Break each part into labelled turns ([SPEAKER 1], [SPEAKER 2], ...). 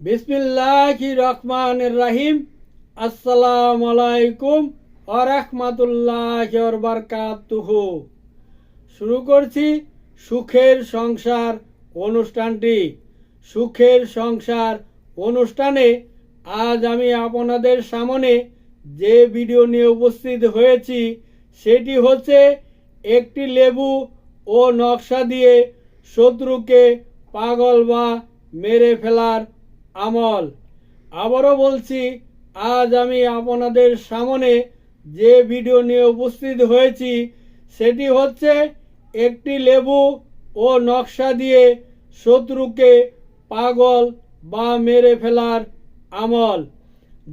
[SPEAKER 1] বিসমিল্লাহি রহমান রাহিম। আসসালামু আলাইকুম আরহামাতুল্লাহ বারকাতুহু। শুরু করছি সুখের সংসার অনুষ্ঠানটি। সুখের সংসার অনুষ্ঠানে আজ আমি আপনাদের সামনে যে ভিডিও নিয়ে উপস্থিত হয়েছি, সেটি হচ্ছে একটি লেবু ও নকশা দিয়ে শত্রুকে পাগল বা মেরে ফেলার আমল। আবারও বলছি, আজ আমি আপনাদের সামনে যে ভিডিও নিয়ে উপস্থিত হয়েছি, সেটি হচ্ছে একটি লেবু ও নকশা দিয়ে শত্রুকে পাগল বা মেরে ফেলার আমল।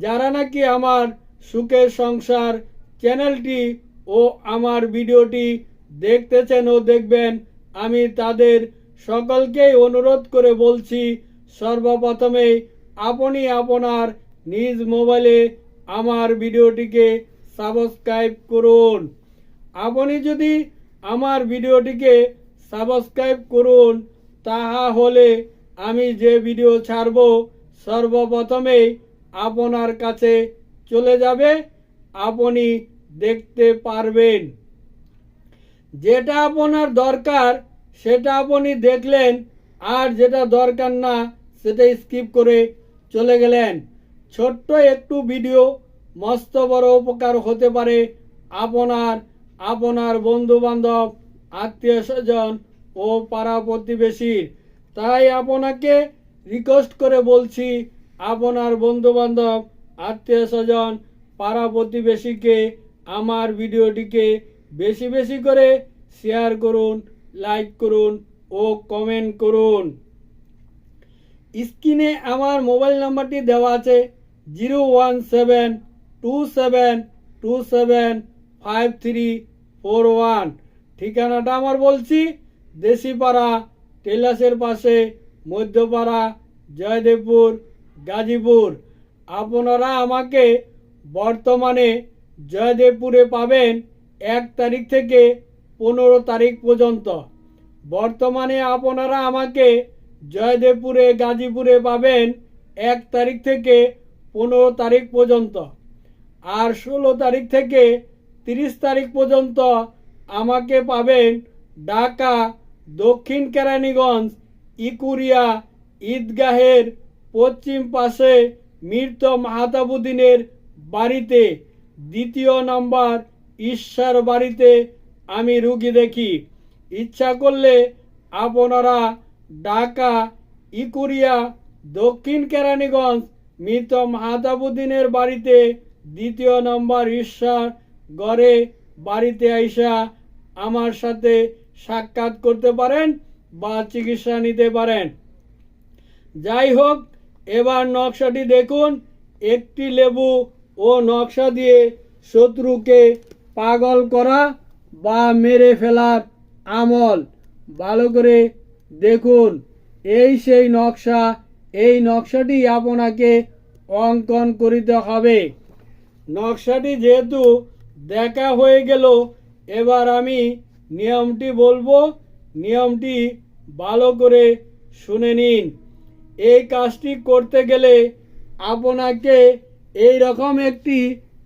[SPEAKER 1] যারা নাকি আমার সুখের সংসার চ্যানেলটি ও আমার ভিডিওটি দেখতেছেন ও দেখবেন, আমি তাদের সকলকেই অনুরোধ করে বলছি সর্বপ্রথমে আপনি আপনার নিজ মোবাইলে আমার ভিডিওটিকে সাবস্ক্রাইব করুন। আপনি যদি আমার ভিডিওটিকে সাবস্ক্রাইব করুন তাহা হলে আমি যে ভিডিও ছাড়ব সর্বপ্রথমেই আপনার কাছে চলে যাবে, আপনি দেখতে পারবেন। যেটা আপনার দরকার, সেটা আপনি দেখলেন, আর যেটা দরকার না সেটা স্কিপ করে চলে গেলেন। ছোট্ট একটু ভিডিও মস্ত বড় উপকার হতে পারে আপনার আপনার বন্ধু বান্ধব আত্মীয় স্বজন ও পাড়া প্রতিবেশীর। তাই আপনাকে রিকোয়েস্ট করে বলছি, আপনার বন্ধু বান্ধব আত্মীয় স্বজন, পাড়া প্রতিবেশীকে আমার ভিডিওটিকে বেশি বেশি করে শেয়ার করুন লাইক করুন ও কমেন্ট করুন। স্ক্রিনে আমার মোবাইল নাম্বারটি দেওয়া আছে zero one seven two seven two seven five three four one. ঠিকানাটা আমার বলছি দেশিপাড়া, টেলাসের পাশে, মধ্যপাড়া, জয়দেবপুর, গাজীপুর। আপনারা আমাকে বর্তমানে জয়দেবপুরে পাবেন এক তারিখ থেকে পনেরো তারিখ পর্যন্ত। বর্তমানে আপনারা আমাকে জয়দেবপুরে, গাজীপুরে পাবেন এক তারিখ থেকে পনেরো তারিখ পর্যন্ত। আর ষোলো তারিখ থেকে তিরিশ তারিখ পর্যন্ত আমাকে পাবেন ঢাকা, দক্ষিণ কেরানীগঞ্জ, ইকুরিয়া, ঈদগাহের, পশ্চিম পাশে মৃত মাহাতাবুদ্দিনের বাড়িতে। দ্বিতীয় নম্বর ঈশ্বর বাড়িতে আমি রুগী দেখি। ইচ্ছা করলে আপনারা ঢাকা, ইকুরিয়া, দক্ষিণ কেরানীগঞ্জ, মৃত মাহাতাবুদ্দিনের বাড়িতে দ্বিতীয় নম্বর ঈশ্বর গড়ে বাড়িতে আইসা আমার সাথে সাক্ষাৎ করতে পারেন বা চিকিৎসা নিতে পারেন। যাই হোক, এবার নকশাটি দেখুন। একটি লেবু ও নকশা দিয়ে শত্রুকে পাগল করা বা মেরে ফেলার আমল। ভালো করে দেখুন, এই সেই নকশা, এই নকশাটি আপনাকে অঙ্কন করিতে হবে। নকশাটি যেহেতু দেখা হয়ে গেল, এবার আমি নিয়মটি বলব, নিয়মটি ভালো করে শুনে নিন। এই কাজটি করতে গেলে আপনাকে এই রকম একটি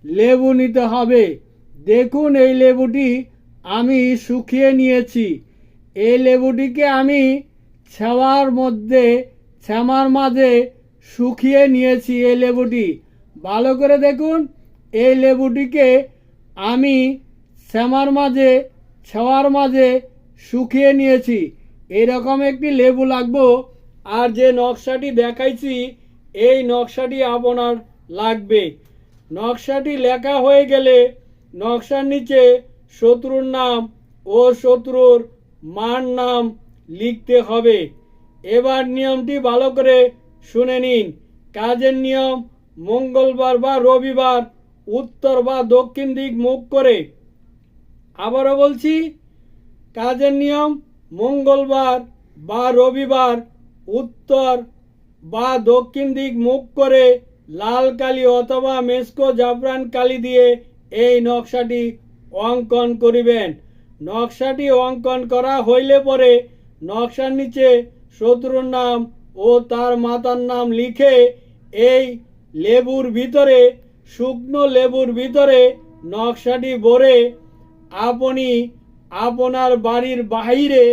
[SPEAKER 1] লেবু নিতে হবে। দেখুন, এই লেবুটি আমি শুকিয়ে নিয়েছি। এই লেবুটিকে আমি ছাওয়ার মধ্যে শ্যামার মাঝে শুকিয়ে নিয়েছি এই লেবুটি। ভালো করে দেখুন, এই লেবুটিকে আমি শ্যামার মাঝে, ছাওয়ার মাঝে শুকিয়ে নিয়েছি। এরকম একটি লেবু লাগবো, আর যে নকশাটি দেখাইছি, এই নকশাটি আপনার লাগবে। নকশাটি লেখা হয়ে গেলে নকশার নিচে শত্রুর নাম ও শত্রুর মার নাম লিখতে হবে। এবার নিয়মটি ভালো করে শুনে নিন। কাজের নিয়ম মঙ্গলবার বা রবিবার, উত্তর বা দক্ষিণ দিক মুখ করে। আবারও বলছি, কাজের নিয়ম মঙ্গলবার বা রবিবার, উত্তর বা দক্ষিণ দিক মুখ করে লাল কালি অথবা মেসকো জাফরান কালি দিয়ে এই নকশাটি অঙ্কন করিবেন। নকশাটি অঙ্কন করা হইলে পরে নকশার নিচে শত্রুর নাম ও তার মাতার নাম লিখে এই লেবুর ভিতরে, শুকনো লেবুর ভিতরে নকশাটি ভরে আপনি আপনার বাড়ির বাহিরে,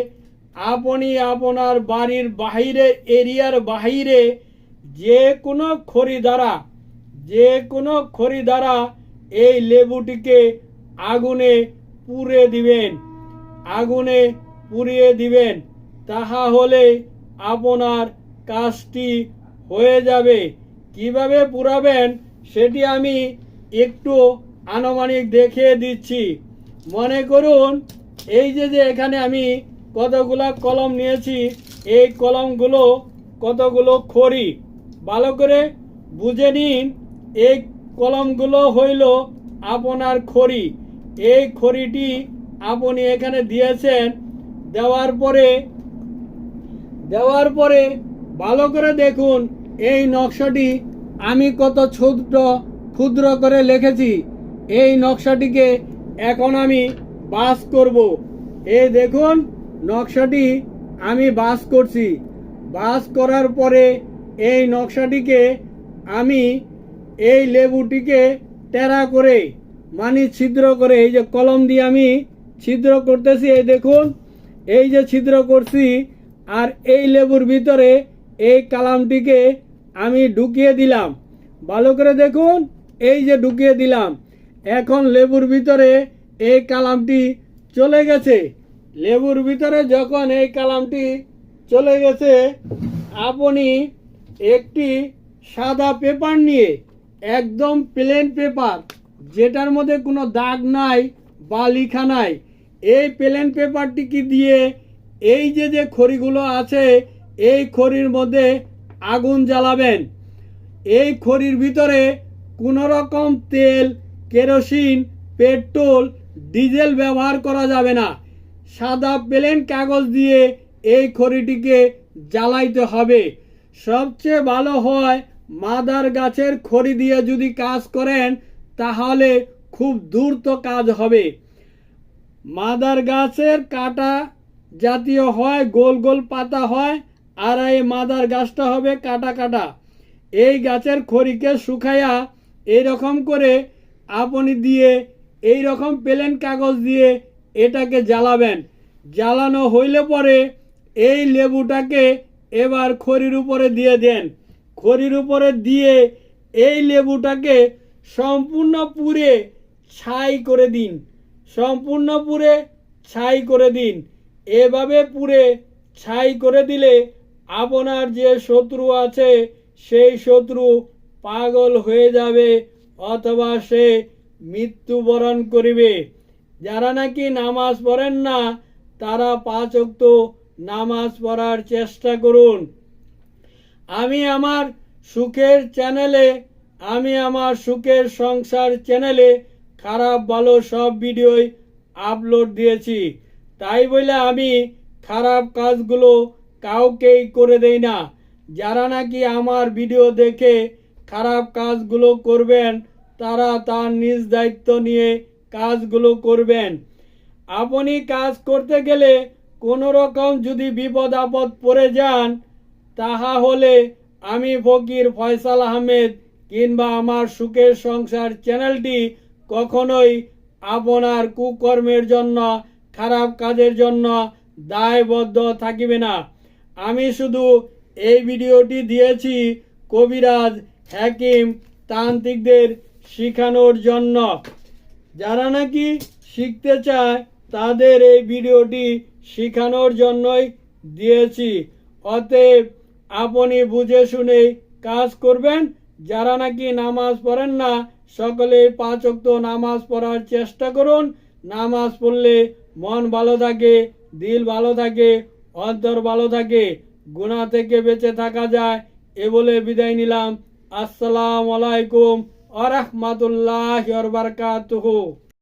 [SPEAKER 1] আপনি আপনার বাড়ির বাহিরে, এরিয়ার বাহিরে যে কোনো খড়ি যে কোনো খড়ি দ্বারা এই লেবুটিকে আগুনে পুড়ে দিবেন, আগুনে পুড়িয়ে দিবেন, তাহা হলে আপনার কাজটি হয়ে যাবে। কীভাবে পুরাবেন সেটি আমি একটু আনুমানিক দেখিয়ে দিচ্ছি। মনে করুন, এই যে যে এখানে আমি কতগুলা কলম নিয়েছি, এই কলমগুলো কতগুলো খড়ি। ভালো করে বুঝে নিন, এই কলমগুলো হইল আপনার খড়ি। এই খড়িটি আপনি এখানে দিয়েছেন, দেওয়ার পরে দেওয়ার পরে ভালো করে দেখুন, এই নকশাটি আমি কত ছোট ক্ষুদ্র করে লিখেছি। এই নকশাটিকে এখন আমি বাস করব। এই দেখুন, নকশাটি আমি বাস করছি। বাস করার পরে এই নকশাটিকে আমি এই লেবুটিকে টেরা করে মানে ছিদ্র করে, এই যে কলম দিয়ে আমি ছিদ্র করতেছি, এই দেখুন, এই যে ছিদ্র করছি, আর এই লেবুর ভিতরে এই কালামটিকে আমি ঢুকিয়ে দিলাম। ভালো করে দেখুন, এই যে ঢুকিয়ে দিলাম, এখন লেবুর ভিতরে এই কালামটি চলে গেছে। লেবুর ভিতরে যখন এই কালামটি চলে গেছে, আপনি একটি সাদা পেপার নিয়ে, একদম প্লেন পেপার যেটার মধ্যে কোনো দাগ নাই বা লিখা নাই, এই প্লেন পেপারটিকে দিয়ে? এই যে যে খড়িগুলো আছে, এই খড়ির মধ্যে আগুন জ্বালাবেন। এই খড়ির ভিতরে কোনো রকম তেল, কেরোসিন, পেট্রোল, ডিজেল ব্যবহার করা যাবে না। সাদা প্লেন কাগজ দিয়ে এই খড়িটিকে জ্বালাইতে হবে। সবচেয়ে ভালো হয় মাদার গাছের খড়ি দিয়ে যদি কাজ করেন তাহলে খুব দ্রুত কাজ হবে। মাদার গাছের কাটা জাতীয় হয়, গোল গোল পাতা হয়, আর এই মাদার গাছটা হবে কাটা কাটা। এই গাছের খড়িকে শুকাইয়া রকম করে আপনি দিয়ে এই রকম প্লেন কাগজ দিয়ে এটাকে জ্বালাবেন। জ্বালানো হইলে পরে এই লেবুটাকে এবার খড়ির উপরে দিয়ে দেন। খড়ির উপরে দিয়ে এই লেবুটাকে সম্পূর্ণ পুরে ছাই করে দিন। সম্পূর্ণ পুরে ছাই করে দিন। এভাবে পুরে ছাই করে দিলে আপনার যে শত্রু আছে, সেই শত্রু পাগল হয়ে যাবে অথবা সে মৃত্যুবরণ করিবে। যারা নাকি নামাজ পড়েন না, তারা পাঁচ অক্ত নামাজ পড়ার চেষ্টা করুন। আমি আমার সুখের চ্যানেলে আমি আমার সুখের সংসার চ্যানেলে খারাপ, ভালো সব ভিডিওই আপলোড দিয়েছি। তাই বলে আমি খারাপ কাজগুলো কাউকেই করে দেই না। যারা নাকি আমার ভিডিও দেখে খারাপ কাজগুলো করবেন, তারা তার নিজ দায়িত্ব নিয়ে কাজগুলো করবেন। আপনি কাজ করতে গেলে কোনো রকম যদি বিপদ আপদ পড়ে যান, তাহা হলে আমি ফকির ফয়সাল আহমেদ কিংবা আমার সুখের সংসার চ্যানেলটি কখনোই আপনার কুকর্মের জন্য, খারাপ কাজের জন্য দায়বদ্ধ থাকিবে না। আমি শুধু এই ভিডিওটি দিয়েছি কবিরাজ, হাকিম, তান্ত্রিকদের শিখানোর জন্য। যারা নাকি শিখতে চায়, তাদের এই ভিডিওটি শেখানোর জন্যই দিয়েছি। অতএব আপনি বুঝে শুনে কাজ করবেন। যারা নাকি নামাজ পড়েন না সকলে পাঁচ অক্ত নামাজ পড়ার চেষ্টা করুন। নামাজ পড়লে মন ভালো থাকে, দিল ভালো থাকে, অন্তর ভালো থাকে গুণা থেকে বেঁচে থাকা যায়, এ বলে বিদায় নিলাম। আসসালাম আলাইকুম আ রহমাতুল্লাহ বারকাতুহু।